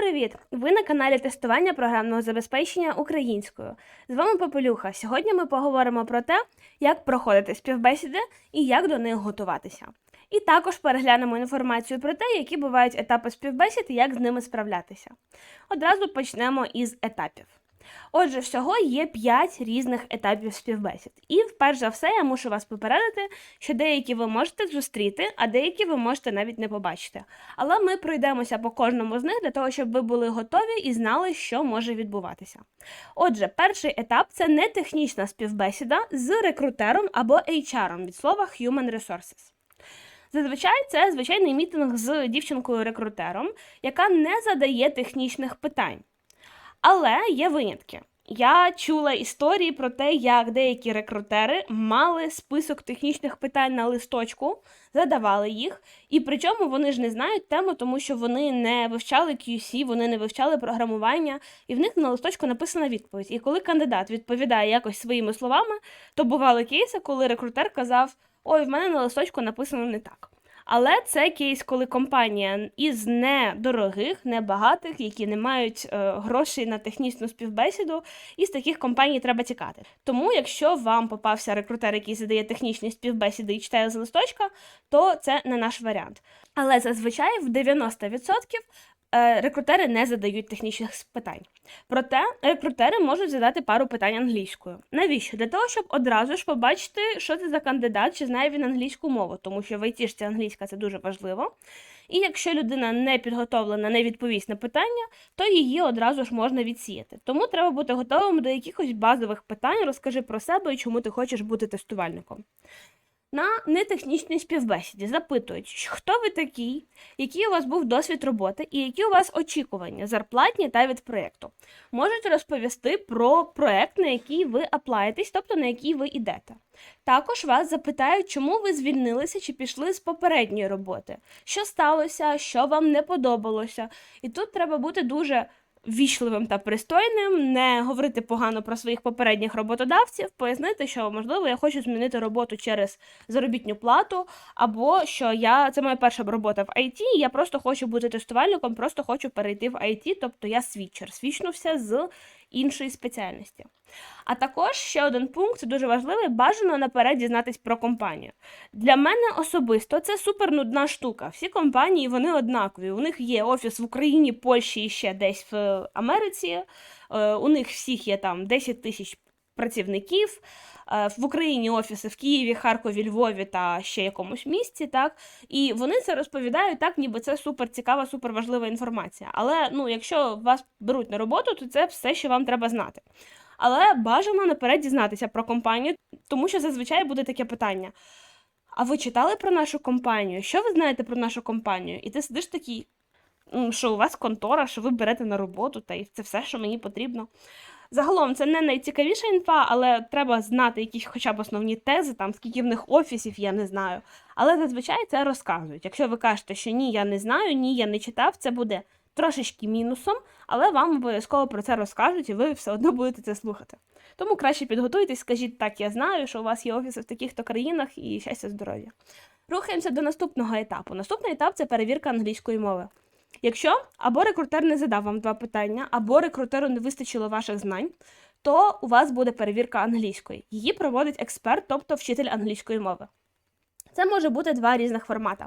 привіт! Ви на каналі тестування програмного забезпечення українською. З вами Попелюха. Сьогодні ми поговоримо про те, як проходити співбесіди і як до них готуватися. І також переглянемо інформацію про те, які бувають етапи співбесід і як з ними справлятися. Одразу почнемо із етапів. Отже, всього є 5 різних етапів співбесід. І, перш за все, я мушу вас попередити, що деякі ви можете зустріти, а деякі ви можете навіть не побачити. Але ми пройдемося по кожному з них для того, щоб ви були готові і знали, що може відбуватися. Отже, перший етап це не технічна співбесіда з рекрутером або HR від слова Human Resources. Зазвичай це звичайний мітинг з дівчинкою-рекрутером, яка не задає технічних питань. Але є винятки. Я чула історії про те, як деякі рекрутери мали список технічних питань на листочку, задавали їх, і причому вони ж не знають тему, тому що вони не вивчали QC, вони не вивчали програмування, і в них на листочку написана відповідь. І коли кандидат відповідає якось своїми словами, то бували кейси, коли рекрутер казав: Ой, в мене на листочку написано не так. Але це кейс, коли компанія із недорогих, небагатих, які не мають е, грошей на технічну співбесіду, і з таких компаній треба тікати. Тому, якщо вам попався рекрутер, який задає технічні співбесіди і читає з листочка, то це не наш варіант. Але зазвичай в 90% е, рекрутери не задають технічних питань. Проте рекрутери можуть задати пару питань англійською. Навіщо? Для того, щоб одразу ж побачити, що це за кандидат, чи знає він англійську мову, тому що в айтішці англійська це дуже важливо. І якщо людина не підготовлена, не відповість на питання, то її одразу ж можна відсіяти. Тому треба бути готовим до якихось базових питань, розкажи про себе і чому ти хочеш бути тестувальником. На нетехнічній співбесіді запитують, хто ви такий, який у вас був досвід роботи і які у вас очікування, зарплатні та від проєкту. Можуть розповісти про проєкт, на який ви аплаєтесь, тобто на який ви йдете. Також вас запитають, чому ви звільнилися чи пішли з попередньої роботи, що сталося, що вам не подобалося. І тут треба бути дуже ввічливим та пристойним, не говорити погано про своїх попередніх роботодавців, пояснити, що можливо я хочу змінити роботу через заробітну плату, або що я це моя перша робота в IT, я просто хочу бути тестувальником, просто хочу перейти в IT, тобто я свічер, свічнувся з іншої спеціальності. А також ще один пункт дуже важливий: бажано наперед дізнатись про компанію. Для мене особисто це супер нудна штука. Всі компанії вони однакові. У них є офіс в Україні, Польщі і ще десь в Америці. Е, У них всіх є там 10 тисяч працівників. Е, В Україні офіси в Києві, Харкові, Львові та ще якомусь місці, так і вони це розповідають так, ніби це супер цікава, супер важлива інформація. Але ну, якщо вас беруть на роботу, то це все, що вам треба знати. Але бажано наперед дізнатися про компанію, тому що зазвичай буде таке питання: а ви читали про нашу компанію? Що ви знаєте про нашу компанію? І ти сидиш такий, що у вас контора, що ви берете на роботу, та й це все, що мені потрібно. Загалом це не найцікавіша інфа, але треба знати якісь хоча б основні тези, там скільки в них офісів, я не знаю. Але зазвичай це розказують. Якщо ви кажете, що ні, я не знаю, ні, я не читав, це буде трошечки мінусом, але вам обов'язково про це розкажуть, і ви все одно будете це слухати. Тому краще підготуйтесь, скажіть так, я знаю, що у вас є офіси в таких-то країнах і щастя здоров'я. Рухаємося до наступного етапу. Наступний етап це перевірка англійської мови. Якщо або рекрутер не задав вам два питання, або рекрутеру не вистачило ваших знань, то у вас буде перевірка англійської. Її проводить експерт, тобто вчитель англійської мови. Це може бути два різних формати: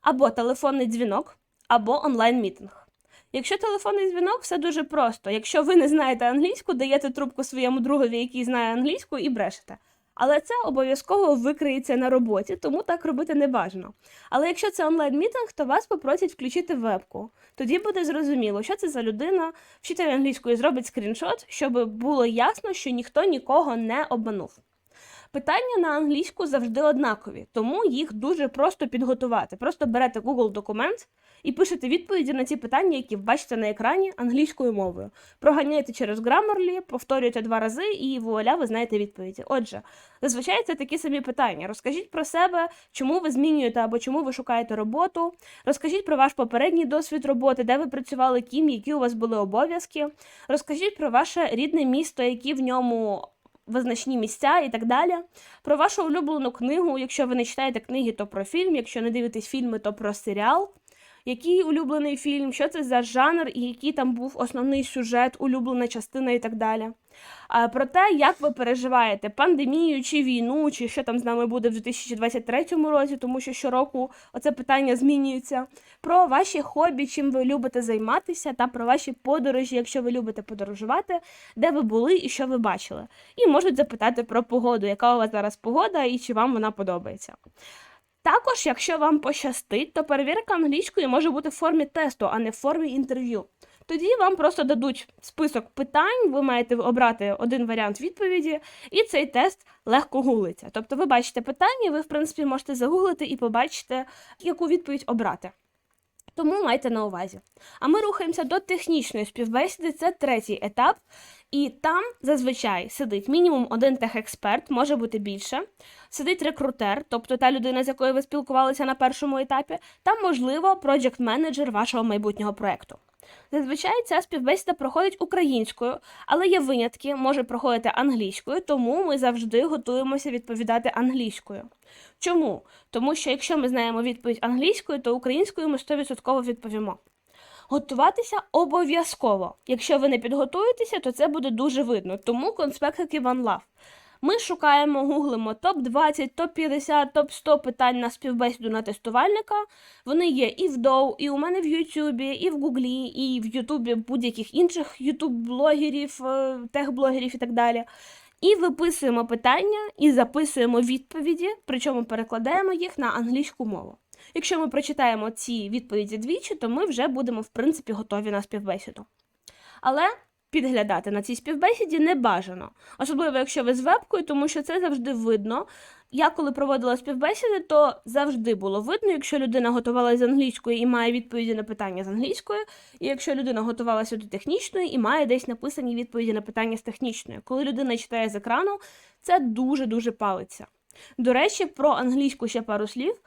або телефонний дзвінок, або онлайн-мітинг. Якщо телефонний дзвінок, все дуже просто. Якщо ви не знаєте англійську, даєте трубку своєму другові, який знає англійську, і брешете. Але це обов'язково викриється на роботі, тому так робити не бажано. Але якщо це онлайн-мітинг, то вас попросять включити вебку. Тоді буде зрозуміло, що це за людина. Вчитель англійської зробить скріншот, щоб було ясно, що ніхто нікого не обманув. Питання на англійську завжди однакові, тому їх дуже просто підготувати. Просто берете Google документ і пишете відповіді на ці питання, які бачите на екрані англійською мовою. Проганяєте через Grammarly, повторюєте два рази, і вуаля, ви знаєте відповіді. Отже, зазвичай це такі самі питання. Розкажіть про себе, чому ви змінюєте або чому ви шукаєте роботу. Розкажіть про ваш попередній досвід роботи, де ви працювали, ким, які у вас були обов'язки. Розкажіть про ваше рідне місто, які в ньому визначні місця і так далі. Про вашу улюблену книгу. Якщо ви не читаєте книги, то про фільм. Якщо не дивитесь фільми, то про серіал. який улюблений фільм, що це за жанр і який там був основний сюжет, улюблена частина і так далі. Про те, як ви переживаєте пандемію чи війну, чи що там з нами буде в 2023 році, тому що щороку оце питання змінюється. Про ваші хобі, чим ви любите займатися, та про ваші подорожі, якщо ви любите подорожувати, де ви були і що ви бачили. І можуть запитати про погоду, яка у вас зараз погода і чи вам вона подобається. Також, якщо вам пощастить, то перевірка англійської може бути в формі тесту, а не в формі інтерв'ю. Тоді вам просто дадуть список питань, ви маєте обрати один варіант відповіді, і цей тест легко гуглиться. Тобто ви бачите питання, ви, в принципі, можете загуглити і побачите, яку відповідь обрати. Тому майте на увазі. А ми рухаємося до технічної співбесіди, це третій етап. І там зазвичай сидить мінімум один техексперт, може бути більше. Сидить рекрутер, тобто та людина, з якою ви спілкувалися на першому етапі, та, можливо, проджект менеджер вашого майбутнього проекту. Зазвичай ця співбесіда проходить українською, але є винятки, може проходити англійською, тому ми завжди готуємося відповідати англійською. Чому? Тому що якщо ми знаємо відповідь англійською, то українською ми 100% відповімо. Готуватися обов'язково. Якщо ви не підготуєтеся, то це буде дуже видно. Тому конспектики One Love. Ми шукаємо, гуглимо топ-20, топ-50, топ-100 питань на співбесіду на тестувальника. Вони є і в Доу, і у мене в Ютубі, і в Гуглі, і в Ютубі будь-яких інших ютуб-блогерів, е, тех-блогерів і так далі. І виписуємо питання і записуємо відповіді, причому перекладаємо їх на англійську мову. Якщо ми прочитаємо ці відповіді двічі, то ми вже будемо, в принципі, готові на співбесіду. Але підглядати на цій співбесіді не бажано, особливо якщо ви з вебкою, тому що це завжди видно. Я коли проводила співбесіди, то завжди було видно, якщо людина готувалася з англійської і має відповіді на питання з англійської, і якщо людина готувалася до технічної і має десь написані відповіді на питання з технічної. Коли людина читає з екрану, це дуже-дуже палиться. До речі, про англійську ще пару слів.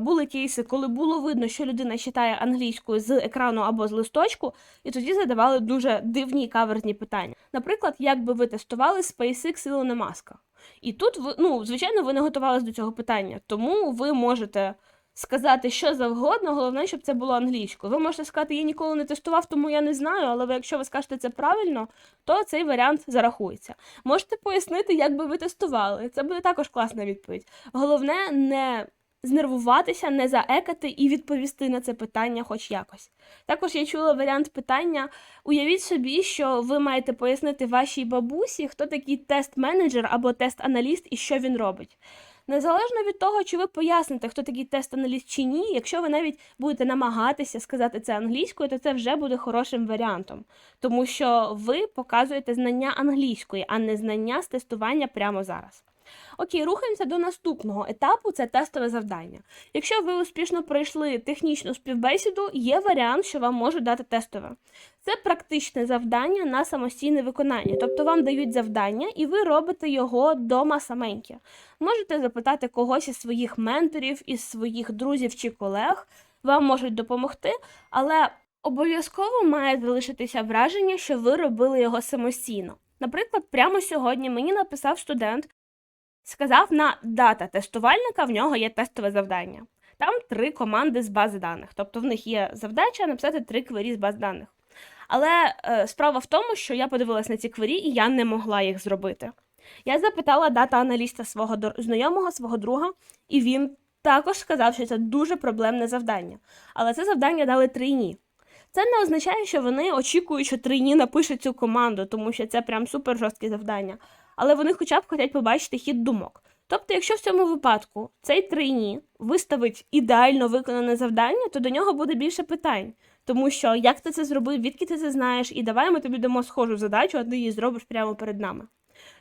Були кейси, коли було видно, що людина читає англійською з екрану або з листочку, і тоді задавали дуже дивні і каверзні питання. Наприклад, як би ви тестували SpaceX Ілона Маска? І тут ну, звичайно, ви не готувалися до цього питання, тому ви можете сказати що завгодно, головне, щоб це було англійською. Ви можете сказати, я ніколи не тестував, тому я не знаю, але ви, якщо ви скажете це правильно, то цей варіант зарахується. Можете пояснити, як би ви тестували. Це буде також класна відповідь. Головне, не знервуватися, не заекати і відповісти на це питання хоч якось. Також я чула варіант питання: уявіть собі, що ви маєте пояснити вашій бабусі, хто такий тест-менеджер або тест-аналіст і що він робить. Незалежно від того, чи ви поясните, хто такий тест-аналіст чи ні, якщо ви навіть будете намагатися сказати це англійською, то це вже буде хорошим варіантом, тому що ви показуєте знання англійської, а не знання з тестування прямо зараз. Окей, рухаємося до наступного етапу це тестове завдання. Якщо ви успішно пройшли технічну співбесіду, є варіант, що вам можуть дати тестове. Це практичне завдання на самостійне виконання, тобто вам дають завдання, і ви робите його дома саменьки. Можете запитати когось із своїх менторів, із своїх друзів чи колег, вам можуть допомогти, але обов'язково має залишитися враження, що ви робили його самостійно. Наприклад, прямо сьогодні мені написав студент, сказав на дата тестувальника, в нього є тестове завдання. Там три команди з бази даних, тобто в них є завдача написати три квері з баз даних. Але е, справа в тому, що я подивилась на ці квері, і я не могла їх зробити. Я запитала дата-аналіста свого знайомого, свого друга, і він також сказав, що це дуже проблемне завдання. Але це завдання дали трійні. Це не означає, що вони очікують, що трійні напишуть цю команду, тому що це прям супер жорстке завдання. Але вони хоча б хочуть побачити хід думок. Тобто, якщо в цьому випадку цей трійні виставить ідеально виконане завдання, то до нього буде більше питань. Тому що як ти це зробив, відки ти це знаєш, і давай ми тобі дамо схожу задачу, а ти її зробиш прямо перед нами.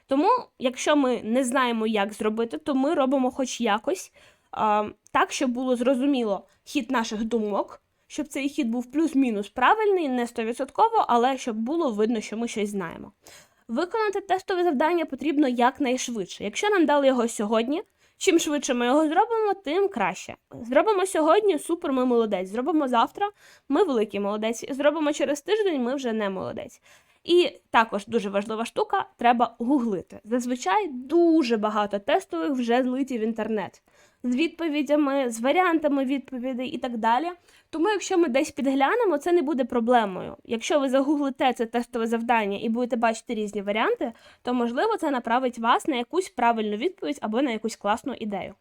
Тому, якщо ми не знаємо, як зробити, то ми робимо хоч якось а, так, щоб було зрозуміло хід наших думок, щоб цей хід був плюс-мінус правильний, не 100%, але щоб було видно, що ми щось знаємо. Виконати тестове завдання потрібно якнайшвидше. Якщо нам дали його сьогодні, чим швидше ми його зробимо, тим краще. Зробимо сьогодні, супер, ми молодець. Зробимо завтра, ми великий молодець. Зробимо через тиждень, ми вже не молодець. І також дуже важлива штука треба гуглити. Зазвичай дуже багато тестових вже злиті в інтернет з відповідями, з варіантами відповідей і так далі. Тому, якщо ми десь підглянемо, це не буде проблемою. Якщо ви загуглите це тестове завдання і будете бачити різні варіанти, то можливо це направить вас на якусь правильну відповідь або на якусь класну ідею.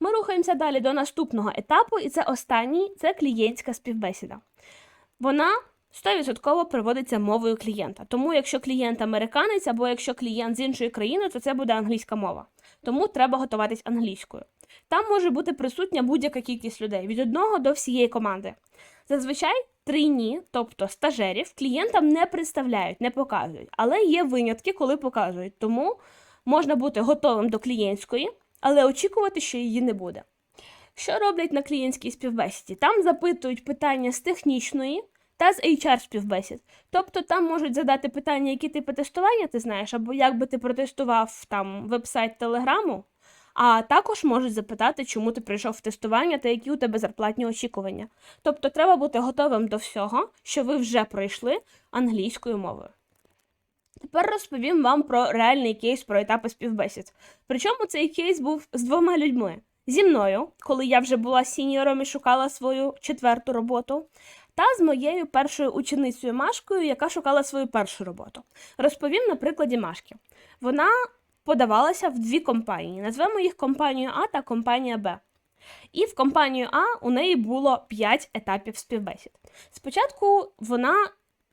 Ми рухаємося далі до наступного етапу, і це останній це клієнтська співбесіда. Вона 100% проводиться мовою клієнта. Тому, якщо клієнт американець або якщо клієнт з іншої країни, то це буде англійська мова. Тому треба готуватись англійською. Там може бути присутня будь-яка кількість людей від одного до всієї команди. Зазвичай трійні, тобто стажерів, клієнтам не представляють, не показують, але є винятки, коли показують. Тому можна бути готовим до клієнтської, але очікувати, що її не буде. Що роблять на клієнтській співбесіді? Там запитують питання з технічної та з HR співбесід. Тобто там можуть задати питання, які типи тестування ти знаєш, або як би ти протестував там веб-сайт Телеграму. А також можуть запитати, чому ти прийшов в тестування та які у тебе зарплатні очікування. Тобто треба бути готовим до всього, що ви вже пройшли англійською мовою. Тепер розповім вам про реальний кейс про етапи співбесід. Причому цей кейс був з двома людьми: зі мною, коли я вже була сіньором і шукала свою четверту роботу, та з моєю першою ученицею Машкою, яка шукала свою першу роботу. Розповім на прикладі Машки. Вона подавалася в дві компанії. Назвемо їх компанію А та компанія Б. І в компанію А у неї було 5 етапів співбесід. Спочатку вона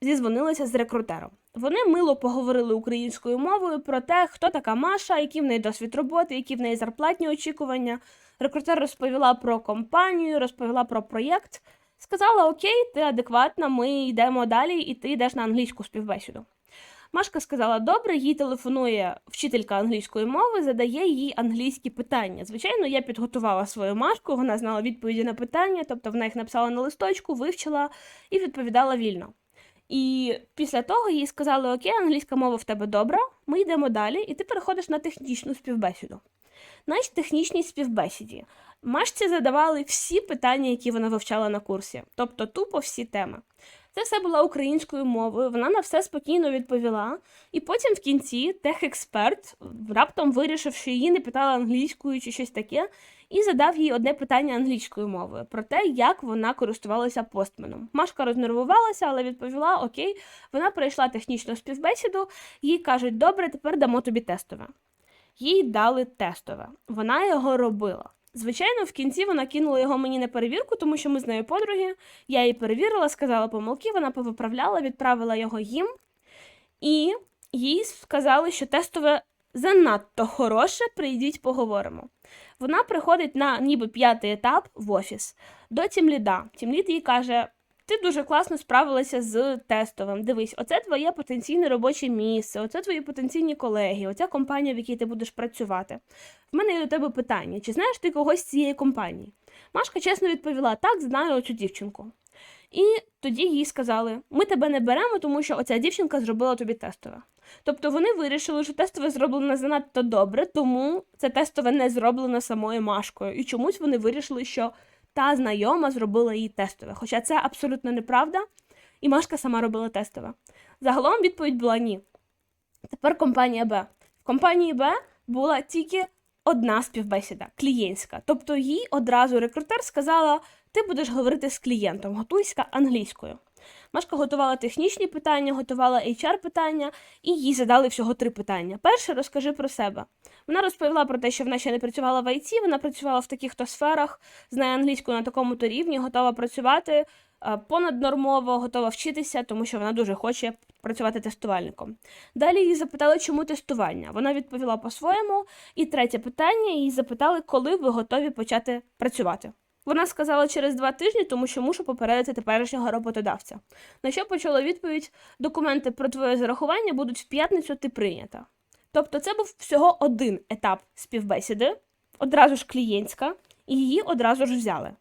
зізвонилася з рекрутером. Вони мило поговорили українською мовою про те, хто така Маша, який в неї досвід роботи, які в неї зарплатні очікування. Рекрутер розповіла про компанію, розповіла про проєкт. Сказала: Окей, ти адекватна, ми йдемо далі, і ти йдеш на англійську співбесіду. Машка сказала, добре, їй телефонує вчителька англійської мови, задає їй англійські питання. Звичайно, я підготувала свою машку, вона знала відповіді на питання, тобто вона їх написала на листочку, вивчила і відповідала вільно. І після того їй сказали: Окей, англійська мова в тебе добра, ми йдемо далі, і ти переходиш на технічну співбесіду. На технічній співбесіді Машці задавали всі питання, які вона вивчала на курсі, тобто тупо всі теми. Це все було українською мовою, вона на все спокійно відповіла, і потім в кінці техексперт, раптом вирішив, що її не питала англійською чи щось таке, і задав їй одне питання англійською мовою про те, як вона користувалася постменом. Машка рознервувалася, але відповіла: Окей, вона пройшла технічну співбесіду, їй кажуть, добре, тепер дамо тобі тестове. Їй дали тестове. Вона його робила. Звичайно, в кінці вона кинула його мені на перевірку, тому що ми з нею подруги. Я її перевірила, сказала помилки, вона повиправляла, відправила його їм, і їй сказали, що тестове занадто хороше, прийдіть, поговоримо. Вона приходить на ніби п'ятий етап в офіс до тімліда. Тімлід їй каже: ти дуже класно справилася з тестовим. Дивись, оце твоє потенційне робоче місце, оце твої потенційні колеги, оця компанія, в якій ти будеш працювати. В мене є до тебе питання: чи знаєш ти когось з цієї компанії? Машка чесно відповіла: так, знаю оцю дівчинку. І тоді їй сказали: ми тебе не беремо, тому що оця дівчинка зробила тобі тестове. Тобто вони вирішили, що тестове зроблено занадто добре, тому це тестове не зроблено самою Машкою. І чомусь вони вирішили, що та знайома зробила їй тестове. Хоча це абсолютно неправда, і Машка сама робила тестове. Загалом відповідь була ні. Тепер компанія Б. В компанії Б була тільки одна співбесіда клієнтська. Тобто їй одразу рекрутер сказала: ти будеш говорити з клієнтом, готуйся англійською. Машка готувала технічні питання, готувала HR питання, і їй задали всього три питання. Перше, розкажи про себе. Вона розповіла про те, що вона ще не працювала в IT, вона працювала в таких-то сферах, знає англійську на такому-то рівні, готова працювати понаднормово, готова вчитися, тому що вона дуже хоче працювати тестувальником. Далі її запитали, чому тестування. Вона відповіла по-своєму. І третє питання її запитали, коли ви готові почати працювати. Вона сказала через два тижні, тому що мушу попередити теперішнього роботодавця. На що почула відповідь: документи про твоє зарахування будуть в п'ятницю ти прийнята. Тобто, це був всього один етап співбесіди, одразу ж клієнтська, і її одразу ж взяли.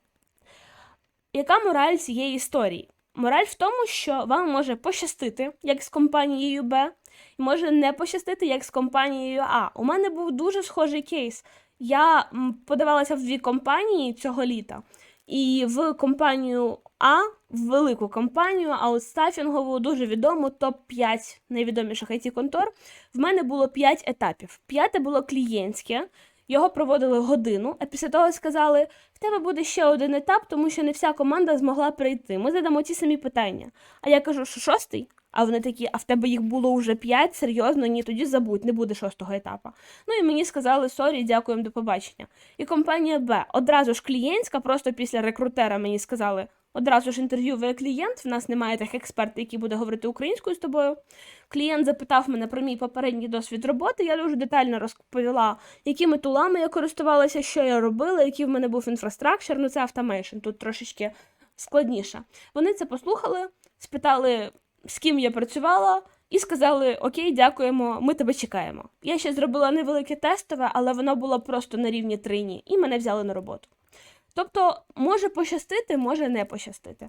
Яка мораль цієї історії? Мораль в тому, що вам може пощастити, як з компанією Б, і може не пощастити, як з компанією А. У мене був дуже схожий кейс. Я подавалася в дві компанії цього літа, і в компанію А в велику компанію, аутстафінгову, дуже відому, топ-5 найвідоміших it контор В мене було 5 етапів. П'яте було клієнтське. Його проводили годину, а після того сказали: в тебе буде ще один етап, тому що не вся команда змогла прийти. Ми задамо ті самі питання. А я кажу, що шостий? А вони такі, а в тебе їх було вже п'ять, серйозно, ні, тоді забудь, не буде шостого етапу. Ну і мені сказали сорі, дякуємо, до побачення. І компанія Б одразу ж клієнтська, просто після рекрутера мені сказали. Одразу ж інтерв'ю ви клієнт, в нас немає тих експертів, які буде говорити українською з тобою. Клієнт запитав мене про мій попередній досвід роботи. Я дуже детально розповіла, якими тулами я користувалася, що я робила, який в мене був інфраструктур, ну це автомейшн, тут трошечки складніше. Вони це послухали, спитали, з ким я працювала, і сказали: Окей, дякуємо, ми тебе чекаємо. Я ще зробила невелике тестове, але воно було просто на рівні трині, і мене взяли на роботу. Тобто, може пощастити, може не пощастити.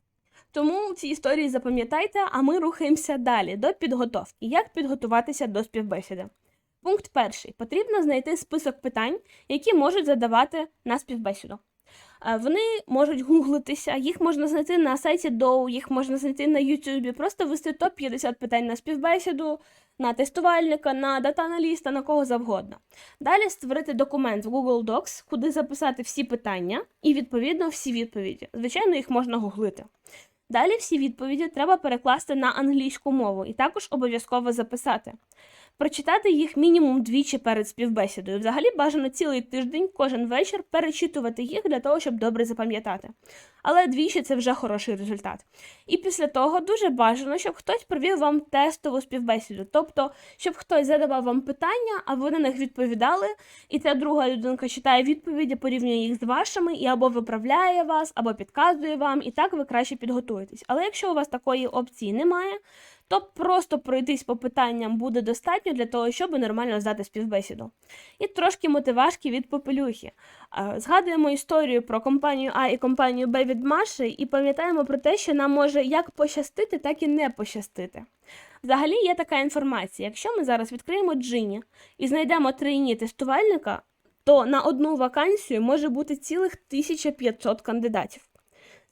Тому ці історії запам'ятайте, а ми рухаємося далі до підготовки. Як підготуватися до співбесіди? Пункт перший. Потрібно знайти список питань, які можуть задавати на співбесіду. Вони можуть гуглитися, їх можна знайти на сайті Dow, їх можна знайти на YouTube, просто ввести топ-50 питань на співбесіду, на тестувальника, на дата-аналіста, на кого завгодно. Далі створити документ в Google Docs, куди записати всі питання і, відповідно, всі відповіді. Звичайно, їх можна гуглити. Далі всі відповіді треба перекласти на англійську мову і також обов'язково записати. Прочитати їх мінімум двічі перед співбесідою. Взагалі бажано цілий тиждень, кожен вечір перечитувати їх для того, щоб добре запам'ятати. Але двічі це вже хороший результат. І після того дуже бажано, щоб хтось провів вам тестову співбесіду. Тобто, щоб хтось задавав вам питання, а ви на них відповідали, і ця друга людинка читає відповіді, порівнює їх з вашими, і або виправляє вас, або підказує вам, і так ви краще підготуєтесь. Але якщо у вас такої опції немає, то просто пройтись по питанням буде достатньо для того, щоб нормально здати співбесіду. І трошки мотивашки від попелюхи. Згадуємо історію про компанію А і компанію Б від Маші і пам'ятаємо про те, що нам може як пощастити, так і не пощастити. Взагалі є така інформація. Якщо ми зараз відкриємо Джині і знайдемо трійні тестувальника, то на одну вакансію може бути цілих 1500 кандидатів.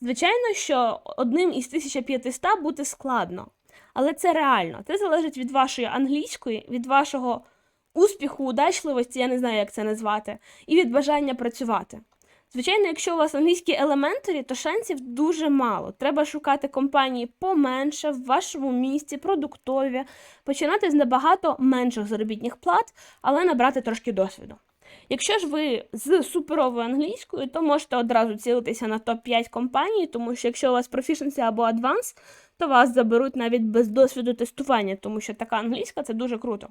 Звичайно, що одним із 1500 бути складно, але це реально. Це залежить від вашої англійської, від вашого успіху, удачливості, я не знаю, як це назвати, і від бажання працювати. Звичайно, якщо у вас англійські елементарі, то шансів дуже мало. Треба шукати компанії поменше в вашому місті, продуктові, починати з набагато менших заробітних плат, але набрати трошки досвіду. Якщо ж ви з суперовою англійською, то можете одразу цілитися на топ-5 компаній, тому що якщо у вас Proficiency або Advanced, то вас заберуть навіть без досвіду тестування, тому що така англійська це дуже круто.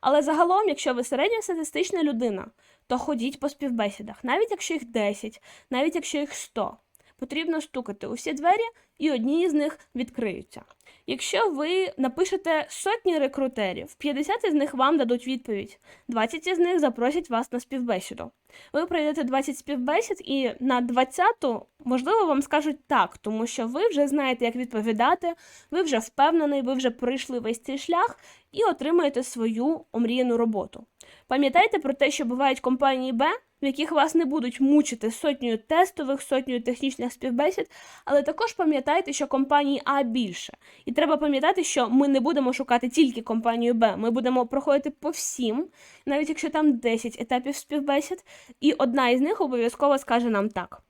Але загалом, якщо ви середньостатистична людина, то ходіть по співбесідах, навіть якщо їх 10, навіть якщо їх 100. Потрібно стукати у всі двері, і одні з них відкриються. Якщо ви напишете сотні рекрутерів, 50 із них вам дадуть відповідь, 20 із них запросять вас на співбесіду. Ви пройдете 20 співбесід, і на 20-ту, можливо, вам скажуть так, тому що ви вже знаєте, як відповідати, ви вже впевнений, ви вже пройшли весь цей шлях і отримаєте свою омріяну роботу. Пам'ятайте про те, що бувають компанії Б, в яких вас не будуть мучити сотнею тестових, сотнею технічних співбесід, але також пам'ятайте, що компанії А більше. І треба пам'ятати, що ми не будемо шукати тільки компанію Б, ми будемо проходити по всім, навіть якщо там 10 етапів співбесід, і одна із них обов'язково скаже нам так.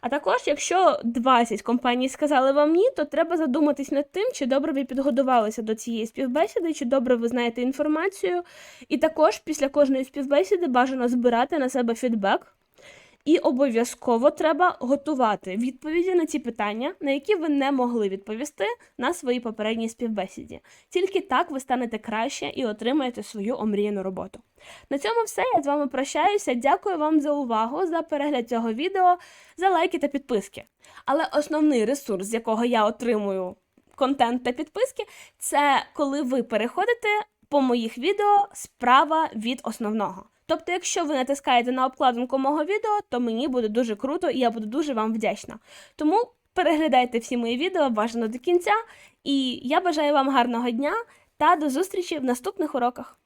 А також, якщо 20 компаній сказали вам ні, то треба задуматись над тим, чи добре ви підготувалися до цієї співбесіди, чи добре ви знаєте інформацію. І також після кожної співбесіди бажано збирати на себе фідбек. І обов'язково треба готувати відповіді на ті питання, на які ви не могли відповісти на своїй попередній співбесіді. Тільки так ви станете краще і отримаєте свою омріяну роботу. На цьому все. Я з вами прощаюся. Дякую вам за увагу, за перегляд цього відео, за лайки та підписки. Але основний ресурс, з якого я отримую контент та підписки, це коли ви переходите по моїх відео справа від основного. Тобто, якщо ви натискаєте на обкладинку мого відео, то мені буде дуже круто і я буду дуже вам вдячна. Тому переглядайте всі мої відео бажано до кінця, і я бажаю вам гарного дня та до зустрічі в наступних уроках.